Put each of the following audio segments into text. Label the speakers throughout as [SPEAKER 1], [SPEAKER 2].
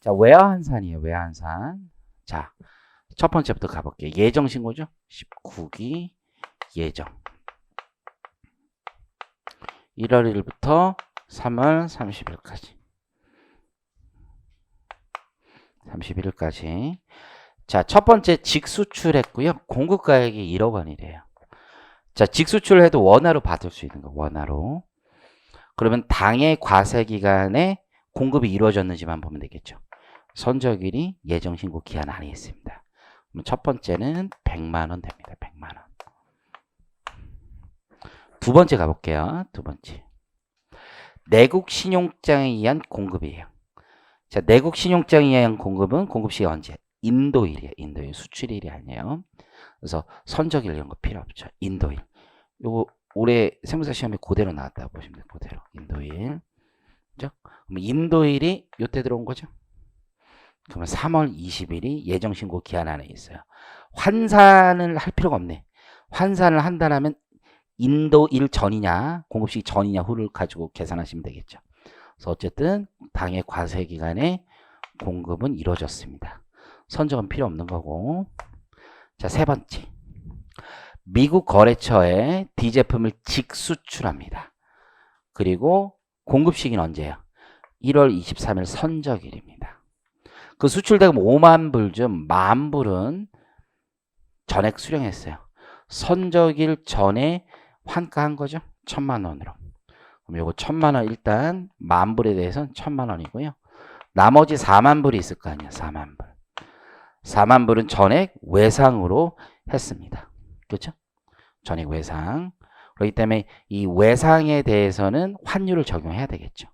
[SPEAKER 1] 자, 외화한산이에요. 외화한산. 자, 첫 번째부터 가볼게요. 예정 신고죠? 19기 예정. 1월 1일부터 3월 30일까지. 31일까지. 자, 첫 번째 직수출했고요. 공급 가액이 1억 원이래요. 자, 직수출해도 원화로 받을 수 있는 거, 원화로. 그러면 당의 과세 기간에 공급이 이루어졌는지만 보면 되겠죠. 선적일이 예정 신고 기한 안에 있습니다. 첫 번째는 100만 원 됩니다. 100만 원. 두 번째 가볼게요. 두 번째. 내국 신용장에 의한 공급이에요. 자, 내국 신용장에 의한 공급은 공급 시가 언제? 인도일이에요. 인도일 수출일이 아니에요. 그래서 선적일 이런 거 필요 없죠. 인도일. 요거 올해 세무사 시험에 그대로 나왔다 보시면 돼요. 그대로. 인도일. 그죠? 인도일이 요때 들어온 거죠? 그러면 3월 20일이 예정 신고 기한 안에 있어요. 환산을 할 필요가 없네. 환산을 한다면 인도일 전이냐, 공급시기 전이냐 후를 가지고 계산하시면 되겠죠. 그래서 어쨌든 당의 과세 기간에 공급은 이루어졌습니다. 선적은 필요 없는 거고. 자, 세 번째. 미국 거래처에 D 제품을 직수출합니다. 그리고 공급 시기는 언제예요? 1월 23일 선적일입니다. 그 수출대금 5만 불 중 만 불은 전액 수령했어요. 선적일 전에 환가한 거죠. 천만 원으로. 그럼 요거 천만 원 일단 만 불에 대해서는 천만 원이고요. 나머지 4만 불이 있을 거 아니야. 4만 불. 4만 불은 전액 외상으로 했습니다. 그렇죠? 전액 외상. 그렇기 때문에 이 외상에 대해서는 환율을 적용해야 되겠죠.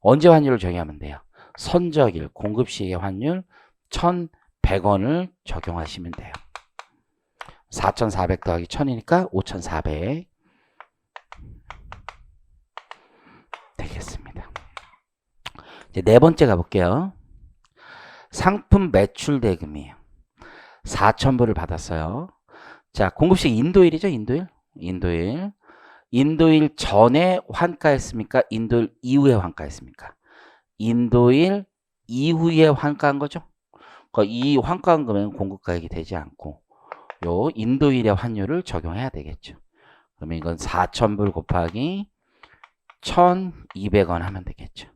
[SPEAKER 1] 언제 환율을 적용하면 돼요? 선적일 공급 시의 환율 1,100원을 적용하시면 돼요. 4,400 더하기 1,000이니까 5,400 되겠습니다. 이제 네 번째 가볼게요. 상품 매출 대금이에요. 4,000불을 받았어요. 자, 공급시 인도일이죠, 인도일. 인도일. 인도일 전에 환가했습니까? 인도일 이후에 환가했습니까? 인도일 이후에 환가한 거죠. 그러니까 이 환가한 거면 공급가액이 되지 않고 요 인도일의 환율을 적용해야 되겠죠. 그러면 이건 4,000불 곱하기 1,200원 하면 되겠죠.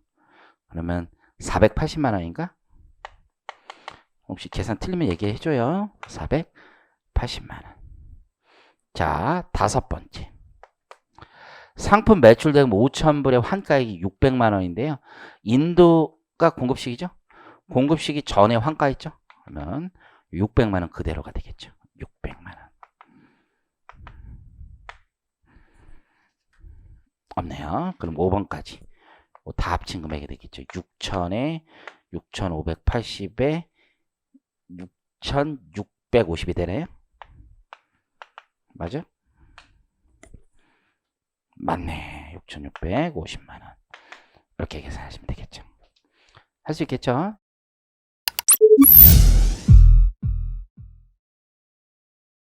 [SPEAKER 1] 그러면 480만 원인가? 혹시 계산 틀리면 얘기해 줘요. 480만 원. 자, 다섯 번째. 상품 매출 대금 5,000불의 환가액이 600만 원인데요. 인도가 공급식이죠? 공급식이 전에 환가했죠? 그러면 600만 원 그대로가 되겠죠. 600만 원. 없네요. 그럼 5번까지. 다 합친 금액이 되겠죠. 6,000에 6,580에 6,650이 되네요. 맞아? 맞네. 6,650만 원. 이렇게 계산하시면 되겠죠. 할 수 있겠죠?